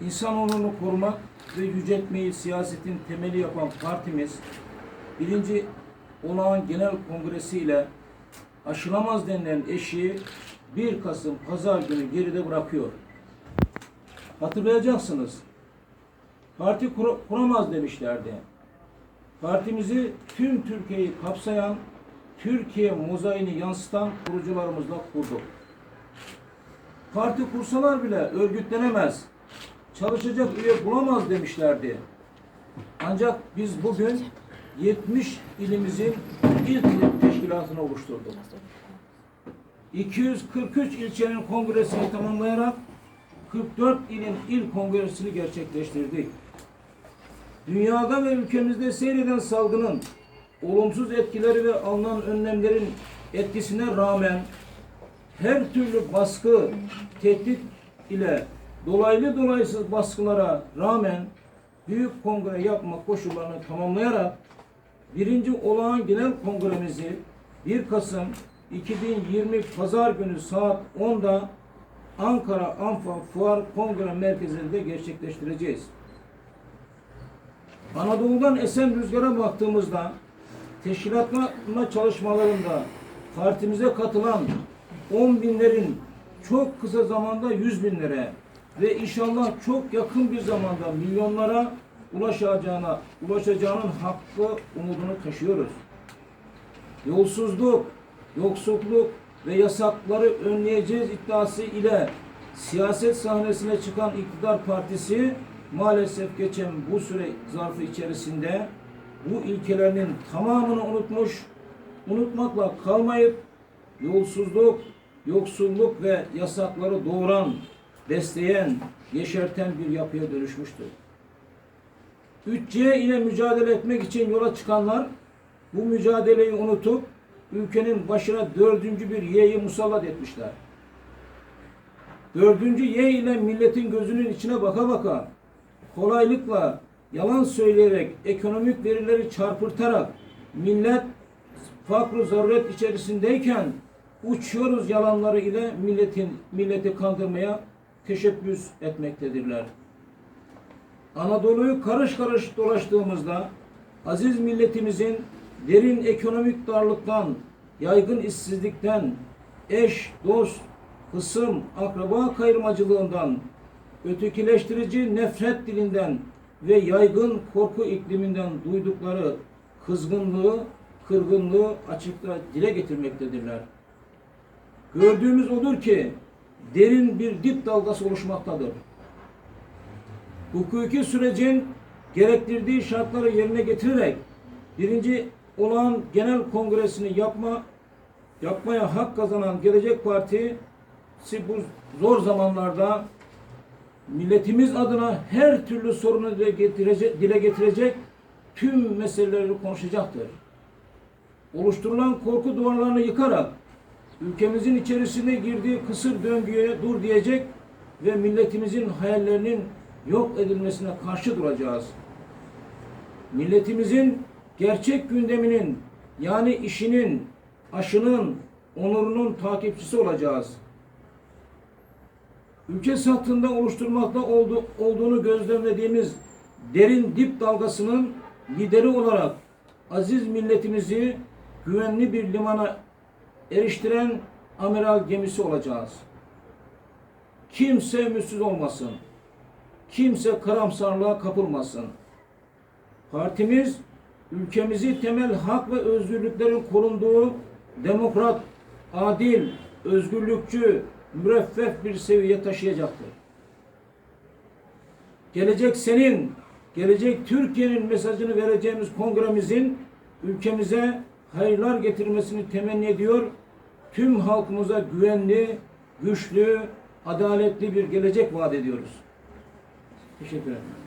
İnsan onurunu korumak ve yüceltmeyi siyasetin temeli yapan partimiz, birinci olağan genel kongresi ile aşılamaz denilen eşiği 1 Kasım Pazar günü geride bırakıyor. Hatırlayacaksınız. Parti kur- kuramaz demişlerdi. Partimizi tüm Türkiye'yi kapsayan, Türkiye mozaiğini yansıtan kurucularımızla kurduk. Parti kursalar bile örgütlenemez, çalışacak üye bulamaz demişlerdi. Ancak biz bugün 70 ilimizin ilk teşkilatını oluşturduk. 243 ilçenin kongresini tamamlayarak 44 ilin il kongresini gerçekleştirdik. Dünyada ve ülkemizde seyreden salgının olumsuz etkileri ve alınan önlemlerin etkisine rağmen her türlü baskı, tehdit ile dolaylı dolaysız baskılara rağmen büyük kongre yapma koşullarını tamamlayarak birinci olağan genel kongremizi 1 Kasım 2020 Pazar günü saat 10'da Ankara Anfa Fuar Kongre Merkezi'nde gerçekleştireceğiz. Anadolu'dan esen rüzgara baktığımızda teşkilatlanma çalışmalarında partimize katılan 10 binlerin çok kısa zamanda 100 binlere ve inşallah çok yakın bir zamanda milyonlara ulaşacağına ulaşacağının hakkı umudunu taşıyoruz. Yolsuzluk, yoksulluk ve yasakları önleyeceğiz iddiası ile siyaset sahnesine çıkan iktidar partisi maalesef geçen bu süre zarfı içerisinde bu ilkelerinin tamamını unutmuş, unutmakla kalmayıp yolsuzluk, yoksulluk ve yasakları doğuran, besleyen, yeşerten bir yapıya dönüşmüştür. 3C ile mücadele etmek için yola çıkanlar bu mücadeleyi unutup ülkenin başına dördüncü bir Y'yi musallat etmişler. Dördüncü Y ile milletin gözünün içine baka baka kolaylıkla yalan söyleyerek ekonomik verileri çarpırtarak millet fakr zaruret içerisindeyken uçuyoruz yalanları ile milletin milleti kandırmaya teşebbüs etmektedirler. Anadolu'yu karış karış dolaştığımızda aziz milletimizin derin ekonomik darlıktan, yaygın işsizlikten, eş, dost, hısım, akraba kayırmacılığından, ötekileştirici nefret dilinden ve yaygın korku ikliminden duydukları kızgınlığı, kırgınlığı açıkça dile getirmektedirler. Gördüğümüz odur ki derin bir dip dalgası oluşmaktadır. Hukuki sürecin gerektirdiği şartları yerine getirerek birinci olan genel kongresini yapma yapmaya hak kazanan Gelecek Partisi bu zor zamanlarda milletimiz adına her türlü sorunu dile getirecek, dile getirecek tüm meseleleri konuşacaktır. Oluşturulan korku duvarlarını yıkarak ülkemizin içerisine girdiği kısır döngüye dur diyecek ve milletimizin hayallerinin yok edilmesine karşı duracağız. Milletimizin gerçek gündeminin yani işinin, aşının, onurunun takipçisi olacağız. Ülke sattığında oluşturmakta oldu, olduğunu gözlemlediğimiz derin dip dalgasının lideri olarak aziz milletimizi güvenli bir limana eriştiren amiral gemisi olacağız. Kimse ümitsiz olmasın. Kimse karamsarlığa kapılmasın. Partimiz ülkemizi temel hak ve özgürlüklerin korunduğu demokrat, adil, özgürlükçü, müreffeh bir seviye taşıyacaktır. Gelecek senin, gelecek Türkiye'nin mesajını vereceğimiz kongremizin ülkemize hayırlar getirmesini temenni ediyor. Tüm halkımıza güvenli, güçlü, adaletli bir gelecek vaat ediyoruz. Teşekkür ederim.